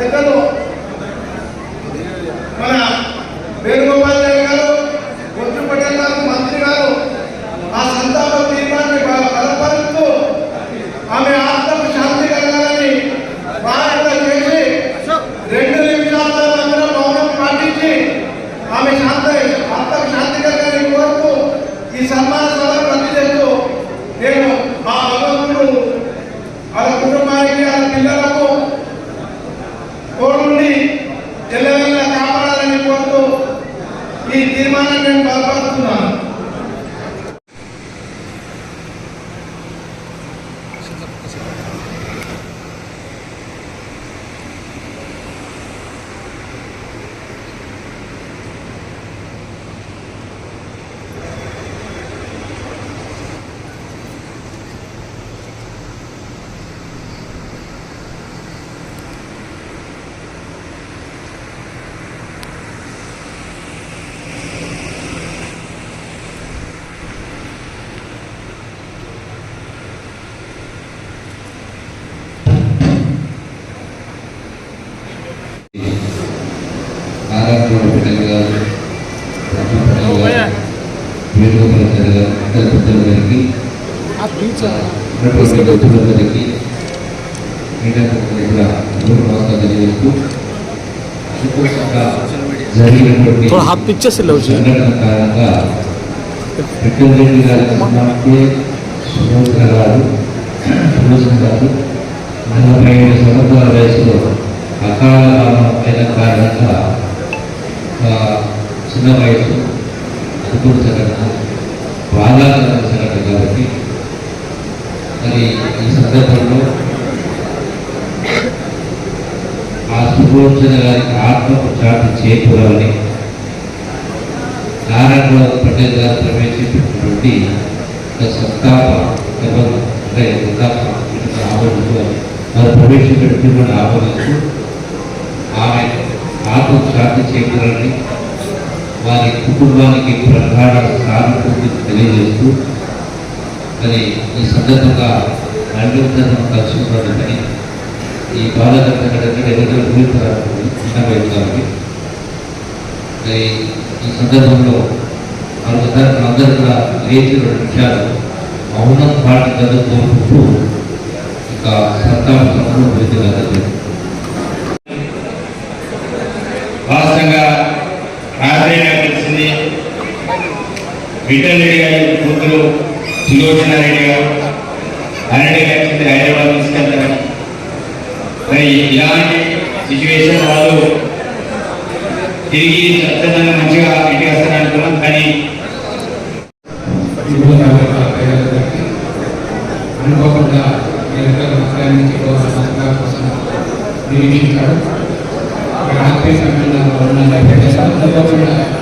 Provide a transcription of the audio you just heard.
ప్రజలు ఈ తీర్మానాన్ని నేను బలపరుస్తున్నాను. पीछे से लो जी సంఘటన కారణంగా విక్రమ్ రెడ్డి గారి కుటుంబానికి సుమోత్ర గారు సులోచన గారు నలభై ఏడు సంవత్సరాల వయసులో అకాల మరణం అయిన కారణంగా ఆ, చిన్న వయసు కుటుంబ సంఘటన బాధాకరమైన సంఘటన కాబట్టి మరి ఈ సందర్భంలో ఆ సుభోచన గారికి ఆత్మకు చాటు చేకూరాలని నారాయణరావు పటేల్ గారు ప్రవేశపెట్టినటువంటి ఒక సంతాప అంటే సంతాప ఆమోదిస్తూ వారు ప్రవేశపెట్టినటువంటి ఆమోదిస్తూ ఆమె ఆత్మ శాంతి చేకూరాలని వారి కుటుంబానికి ప్రగాఢ సానుభూతి తెలియజేస్తూ మరి ఈ సందర్భంగా నలుగురు కలుసుకున్నదని ఈ బాధాకరమైన ఎవరితో ఊహించాలనుకుంది మరి ఈ సందర్భంలో మరొకసారి మనందరూ కూడా లేచి రెండు నిమిషాలు మౌనం పాటించడం కోరుకుంటూ ఇక సంతాప సభను విధంగా రాష్ట్రంగా రాజయ్య గారు తెలిసింది విఠల్ రెడ్డి గారి కూతురు సులోచన రెడ్డి గారు. అరణ్య గారి హైదరాబాద్ తీసుకెళ్తారు. మరి ఇలాంటి సిచ్యువేషన్ వాళ్ళు తిరిగి సత్యంగా మంచిగా ఇంటికి వస్తారు అనుకున్నాం కానీ అనుకోకుండా నేను మాట్లాడించి సంస్కారం కోసం నిరీక్షించాడు రాత్రి సమయంలో ఉన్న అనుకోకుండా